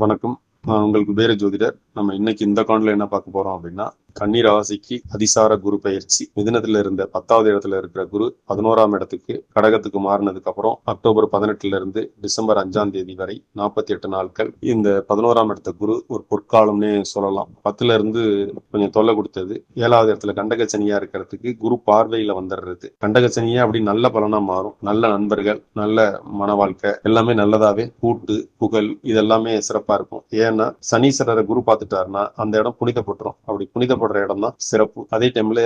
வணக்கம். நான் உங்களுக்கு பேர ஜோதிடர். நம்ம இன்னைக்கு இந்த காண்டில் என்ன பார்க்க போறோம் அப்படின்னா கன்னி ராசிக்கு அதிசார குரு பயிற்சி. மிதினத்துல இருந்த பத்தாவது இடத்துல இருக்கிற குரு பதினோராம் இடத்துக்கு கடகத்துக்கு மாறினதுக்கு அப்புறம் அக்டோபர் பதினெட்டுல இருந்து டிசம்பர் அஞ்சாம் தேதி வரை நாற்பத்தி எட்டு நாட்கள் இந்த பதினோராம் இடத்த குரு ஒரு பொற்காலம்னே சொல்லலாம். பத்துல இருந்து கொஞ்சம் தொல்லை கொடுத்தது. ஏழாவது இடத்துல கண்டகச்சனியா இருக்கிறதுக்கு குரு பார்வையில வந்துடுறது. கண்டகச்சனியா அப்படி நல்ல பலனா மாறும். நல்ல நண்பர்கள் நல்ல மன வாழ்க்கை எல்லாமே நல்லதாவே. கூட்டு புகழ் இதெல்லாமே சிறப்பா இருக்கும். ஏன்னா சனீஸ்வரரை குரு பார்த்துட்டாருன்னா அந்த இடம் புனிதப்பட்டுரும். அப்படி புனிதப்படுற இடம் தான் சிறப்பு. அதே டைம்ல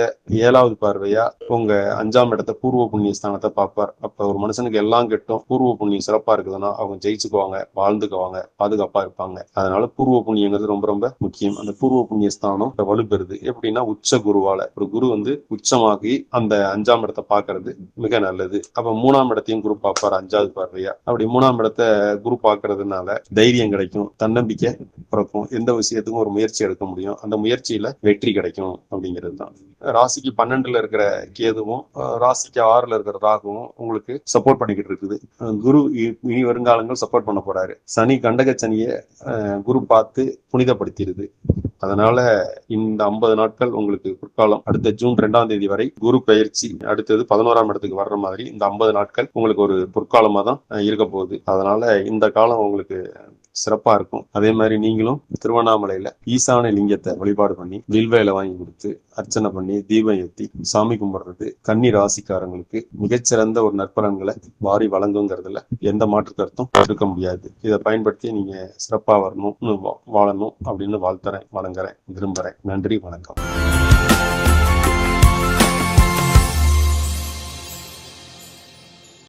ஏழாவது பார்வையா உங்க அஞ்சாம் இடத்த பூர்வ புண்ணிய ஸ்தானத்தை பார்ப்பார். அப்ப ஒரு மனுஷனுக்கு எல்லாம் கெட்டும். பூர்வ புண்ணியம் சிறப்பா இருக்குதுன்னா அவங்க ஜெயிச்சுக்குவாங்க வாழ்ந்துக்குவாங்க பாதுகாப்பா இருப்பாங்க. அதனால பூர்வ புண்ணியங்கிறது ரொம்ப ரொம்ப முக்கியம். அந்த பூர்வ புண்ணிய ஸ்தானம் வலுப்பெறுது. எப்படின்னா உச்ச குருவால. ஒரு குரு வந்து உச்சமாகி அந்த அஞ்சாம் இடத்தை பாக்குறது மிக நல்லது. அப்ப மூணாம் இடத்தையும் குரு பார்ப்பார் அஞ்சாவது பார்வையா. அப்படி மூணாம் இடத்தை குரு பாக்குறதுனால தைரியம் கிடைக்கும் தன்னம்பிக்கை பிறக்கும். எந்த விஷயத்துக்கும் ஒரு முயற்சி எடுக்க முடியும். அந்த முயற்சியில வெற்றி கிடைக்கும் அப்படிங்கிறது தான். ராசிக்கு பன்னெண்டுல இருக்கிற கேதுவும் ராசிக்கு ஆறுல இருக்கிற ராகுவும் உங்களுக்கு சப்போர்ட் பண்ணிக்கிட்டு இருக்குது. குரு இனி வருங்காலங்கள் சப்போர்ட் பண்ண போறாரு. சனி கண்டக சனியை குரு பார்த்து புனிதப்படுத்திடுது. அதனால இந்த ஐம்பது நாட்கள் உங்களுக்கு பிற்காலம் அடுத்த ஜூன் ரெண்டாம் தேதி வரை குரு பயிற்சி அடுத்தது பதினோராம் இடத்துக்கு வர்ற மாதிரி இந்த ஐம்பது நாட்கள் உங்களுக்கு ஒரு பொற்காலமா தான் இருக்க போகுது. அதனால இந்த காலம் உங்களுக்கு சிறப்பா இருக்கும். அதே மாதிரி நீங்களும் திருவண்ணாமலையில ஈசான லிங்கத்தை வழிபாடு பண்ணி வில்வேலை வாங்கி கொடுத்து அர்ச்சனை பண்ணி தீபம் ஏத்தி சாமி கும்பிடுறது கன்னி ராசிக்காரங்களுக்கு மிகச்சிறந்த ஒரு நற்பலன்களை வாரி வழங்குங்கிறதுல எந்த மாற்று கருத்தும் இருக்க முடியாது. இதை பயன்படுத்தி நீங்க சிறப்பா வரணும் வாழணும் அப்படின்னு வாழ்த்துறேன் வழங்குறேன் விரும்புறேன். நன்றி வணக்கம்.